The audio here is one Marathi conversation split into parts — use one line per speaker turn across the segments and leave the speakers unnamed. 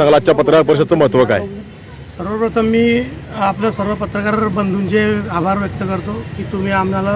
सांगाल आजच्या पत्रकार परिषदचं महत्त्व काय?
सर्वप्रथम मी आपल्या सर्व पत्रकार बंधूंचे आभार व्यक्त करतो की तुम्ही आम्हाला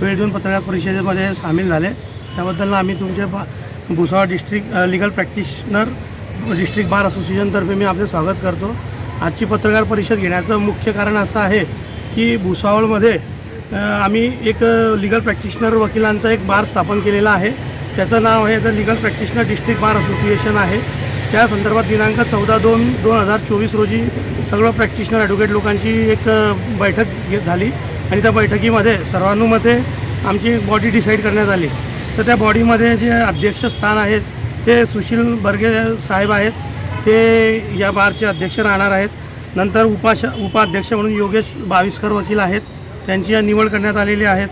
वेळ देऊन पत्रकार परिषदेमध्ये सामील झाले. त्याबद्दल आम्ही तुमचे बा Bhusawal district legal practitioner district bar असोसिएशनतर्फे मी आपले स्वागत करतो. आजची पत्रकार परिषद घेण्याचं मुख्य कारण असं आहे की भुसावळमध्ये आम्ही एक लिगल प्रॅक्टिशनर वकिलांचा एक बार स्थापन केलेला आहे. त्याचं नाव आहे the legal practitioner district bar association आहे. त्या संदर्भात दिनांक चौदा दोन दोन हजार चोवीस रोजी सगळं प्रॅक्टिशनर ॲडव्होकेट लोकांची एक बैठक घे- झाली. आणि त्या बैठकीमध्ये सर्वानुमते आमची बॉडी डिसाईड करण्यात आली. तर त्या बॉडीमध्ये जे अध्यक्षस्थान आहेत ते सुशील बर्गे साहेब आहेत. ते या बारचे अध्यक्ष राहणार आहेत. नंतर उपाश उपाध्यक्ष म्हणून योगेश बाविस्कर वकील आहेत. त्यांची निवड करण्यात आलेली आहेत.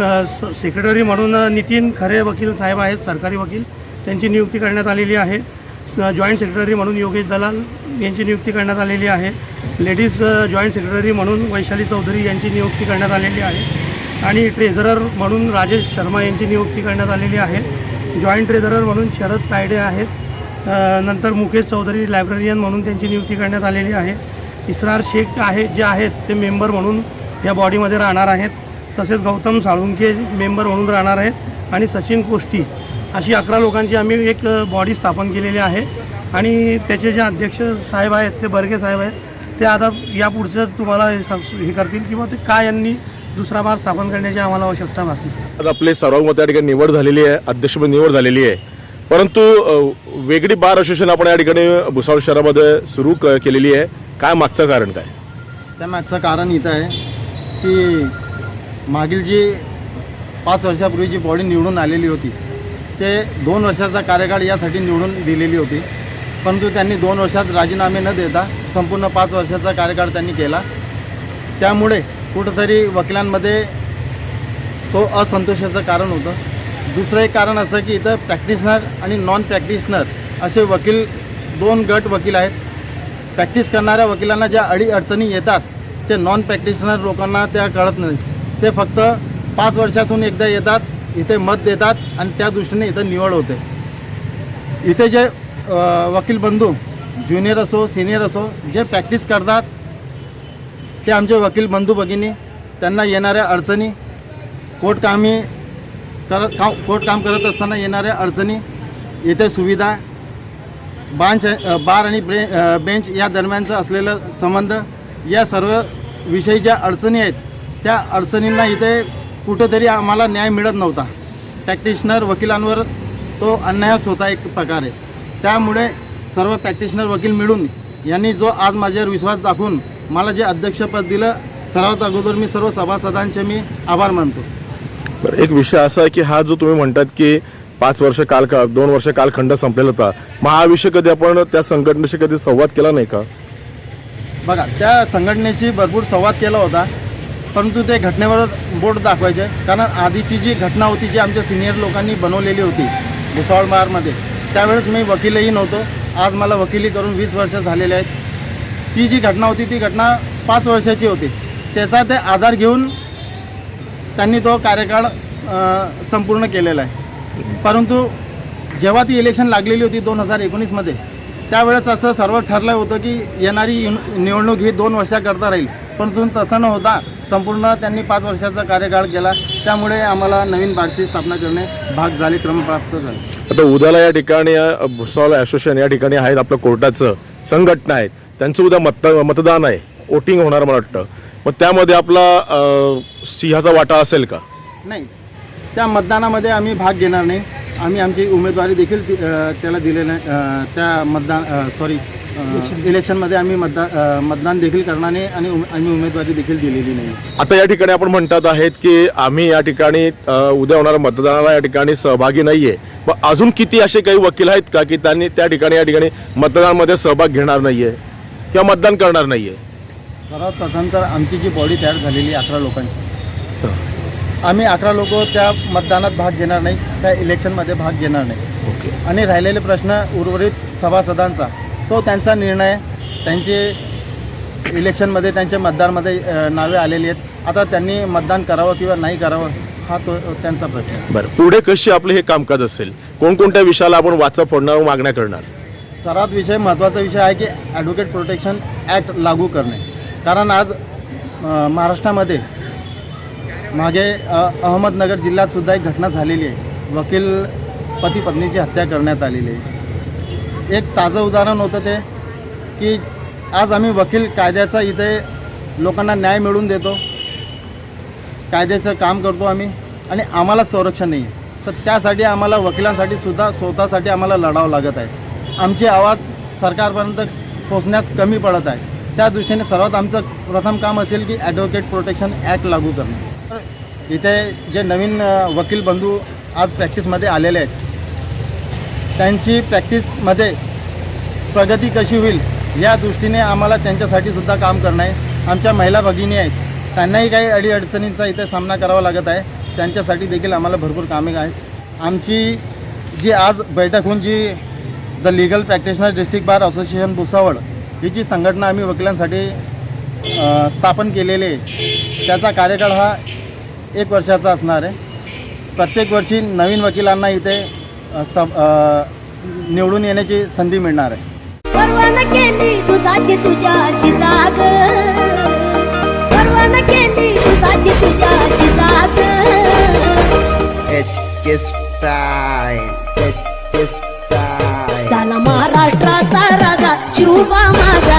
क स- सेक्रेटरी म्हणून नितीन खरे वकील साहेब आहेत सरकारी वकील. त्यांची नियुक्ती करण्यात आलेली आहे. जॉईंट सेक्रेटरी म्हणून योगेश दलाल यांची नियुक्ती करण्यात आलेली आहे. लेडीज जॉईंट सेक्रेटरी म्हणून वैशाली चौधरी यांची नियुक्ती करण्यात आलेली आहे. आणि ट्रेझरर म्हणून राजेश शर्मा यांची नियुक्ती करण्यात आलेली आहे. जॉईंट ट्रेझरर म्हणून शरद तायडे आहेत. नंतर मुकेश चौधरी लायब्ररियन म्हणून त्यांची नियुक्ती करण्यात आलेली आहे. इस्रार शेख आहे जे आहेत ते मेंबर म्हणून या बॉडीमध्ये राहणार आहेत. तसेच गौतम साळुंके मेंबर म्हणून राहणार आहेत. आणि सचिन कोष्टी अशी अकरा लोकांची आम्ही एक बॉडी स्थापन केलेली आहे. आणि त्याचे जे अध्यक्ष साहेब आहेत ते बर्गे साहेब आहेत ते आता यापुढचं तुम्हाला हे हे करतील किंवा ते काय यांनी दुसरा बार स्थापन करण्याची आम्हाला आवश्यकता भासली
आज आपले सर्वांमत या ठिकाणी निवड झालेली आहे अध्यक्षपद निवड झालेली आहे. परंतु वेगळी बार असोसिएशन आपण या ठिकाणी भुसावळ शहरामध्ये सुरू क- केलेली आहे. काय मागचं कारण काय?
त्यामागचं कारण इथं आहे की मागील जी पाच वर्षापूर्वी जी बॉडी निवडून आलेली होती ते दोन वर्षाचा कार्यकाळ यासाठी निवडून दिलेली होती. परंतु त्यांनी दोन वर्षात राजीनामे न देता संपूर्ण पाच वर्षाचा कार्यकाळ त्यांनी केला. त्यामुळे कुठंतरी वकिलांमध्ये तो असंतोषाचं कारण होतं. दुसरं एक कारण असं की इथं प्रॅक्टिशनर आणि नॉन प्रॅक्टिशनर असे वकील दोन गट वकील आहेत. प्रॅक्टिस करणाऱ्या वकिलांना ज्या अडी अडचणी येतात ते नॉन प्रॅक्टिशनर लोकांना त्या कळत नाही. ते फक्त पाच वर्षातून एकदा येतात इथे मत देतात आणि त्या दृष्टीने इथं निवड होते. इथे जे वकील बंधू ज्युनियर असो सिनियर असो जे प्रॅक्टिस करतात ते आमचे वकील बंधू भगिनी त्यांना येणाऱ्या अडचणी कोर्ट करत काम कोर्ट काम करत असताना येणाऱ्या अडचणी इथे सुविधा बांच बार आणि ब्रे बेंच या दरम्यानचं असलेलं संबंध या सर्व विषयी ज्या अडचणी आहेत त्या अडचणींना इथे कुठेतरी आम्हाला न्याय मिळत नव्हता. प्रॅक्टिशनर वकिलांवर तो अन्यायच होता एक प्रकारे. त्यामुळे सर्व प्रॅक्टिशनर वकील मिळून यांनी जो आज माझ्यावर विश्वास दाखवून मला जे अध्यक्षपद दिलं सर्वात अगोदर मी सर्व सभासदांचे मी आभार मानतो.
बरं एक विषय असा आहे की हा जो तुम्ही म्हणतात की पाच वर्ष काल दोन वर्ष कालखंड संपलेला होता मग हा विषय कधी आपण त्या संघटनेशी कधी संवाद केला नाही का?
बघा त्या संघटनेशी भरपूर संवाद केला होता. परंतु ते घटनेवर बोट दाखवायचे. कारण आधीची जी घटना होती जी आमच्या सिनियर लोकांनी बनवलेली होती भुसावळ मारमध्ये त्यावेळेस मी वकीलही नव्हतो. आज मला वकिली करून वीस वर्ष झालेले आहेत. ती जी घटना होती ती घटना पाच वर्षाची होती. त्याचा ते आधार घेऊन त्यांनी तो कार्यकाळ संपूर्ण केलेला आहे. परंतु जेव्हा ती इलेक्शन लागलेली होती दोन हजार एकोणीसमध्ये त्यावेळेस असं सर्व ठरलं होतं की येणारी निवडणूक ही दोन वर्षाकरता राहील. परंतु तसं न होता संपूर्ण त्यांनी पाच वर्षाचा कार्यकाळ केला. त्यामुळे आम्हाला नवीन बारची स्थापना करणे भाग झाले क्रमप्राप्त झाले.
आता उद्याला या ठिकाणी भुसावळ असोसिएशन या ठिकाणी आहेत आपलं कोर्टाचं संघटना आहेत. त्यांचं उद्या मत मतदान आहे. वोटिंग होणार मला वाटतं. मग त्यामध्ये आपला अ, सिंहाचा वाटा असेल का?
नाही. त्या मतदानामध्ये आम्ही भाग घेणार नाही. आम्ही आमची उमेदवारी देखील ती- अ, त्याला दिले नाही अ, त्या मतदान सॉरी इलेक्शनमध्ये आम्ही मतदान मतदान देखील करणार नाही आणि उमे- आम्ही उमेदवारी देखील दिलेली नाही.
आता या ठिकाणी आपण म्हणतात आहेत की आम्ही या ठिकाणी अ, उद्या होणाऱ्या मतदानाला या ठिकाणी सहभागी नाहीये. मग अजून किती असे काही वकील आहेत का की त्यांनी त्या ठिकाणी या ठिकाणी मतदानामध्ये सहभाग घेणार नाहीये किंवा मतदान करणार नाहीये?
सर्वात प्रथम तर आमची जी बॉडी तयार झालेली आहे अकरा लोकांची. आम्ही अकरा लोक त्या मतदानात भाग घेणार नाही त्या इलेक्शनमध्ये भाग घेणार नाही.
ओके.
आणि राहिलेले प्रश्न उर्वरित सभासदांचा तो त्यांचा निर्णय त्यांचे इलेक्शनमध्ये त्यांच्या मतदारमध्ये नावे आलेली आहेत. आता त्यांनी मतदान करावं किंवा नाही करावं हा तो त्यांचा प्रश्न आहे.
बरं. पुढे कशी आपले हे कामकाज असेल? कोणकोणत्या विषयाला आपण वाचा फोडणार व मागण्या करणार?
सर्वात विषय महत्त्वाचा विषय आहे की ॲडव्होकेट प्रोटेक्शन ॲक्ट लागू करणे. कारण आज महाराष्ट्रामध्ये मागे अहमदनगर जिल्ह्यात सुद्धा एक घटना झालेली आहे. वकील पती पत्नीची हत्या करण्यात आलेली आहे. एक ताजं उदाहरण होतं ते की आज आम्ही वकील कायद्याचा इथे लोकांना न्याय मिळवून देतो कायद्याचं काम करतो आम्ही आणि आम्हाला संरक्षण नाही. तर त्यासाठी आम्हाला वकिलांसाठी सुद्धा स्वतःसाठी आम्हाला लढावं लागत आहे. आमची आवाज सरकारपर्यंत पोचण्यात कमी पडत आहे. त्या दृष्टीने सर्वात आमचं प्रथम काम असेल की ॲडव्होकेट प्रोटेक्शन ॲक्ट लागू करणे. तर इथे जे नवीन वकील बंधू आज प्रॅक्टिसमध्ये आलेले आहेत त्यांची प्रॅक्टिसमध्ये प्रगती कशी होईल या दृष्टीने आम्हाला त्यांच्यासाठी सुद्धा काम करणं आहे. आमच्या महिला भगिनी आहेत त्यांनाही काही अडीअडचणींचा इथे सामना करावा लागत आहे. त्यांच्यासाठी देखील आम्हाला भरपूर कामे आहेत. आमची जी आज बैठक होऊन जी the legal practitioner district bar association Bhusawal ही जी संघटना आम्ही वकिलांसाठी स्थापन केलेली आहे त्याचा कार्यकाळ हा एक वर्षाचा असणार आहे. प्रत्येक वर्षी नवीन वकिलांना इथे अ, निवडून येण्याची संधी मिळणार आहे
परवाना केली दुधाची तुझ्या जाग परवाना केली दुधाची तुझ्या जाग
H kiss style. H kiss style.
त्याला महाराष्ट्राचा राजा शिवबा माझा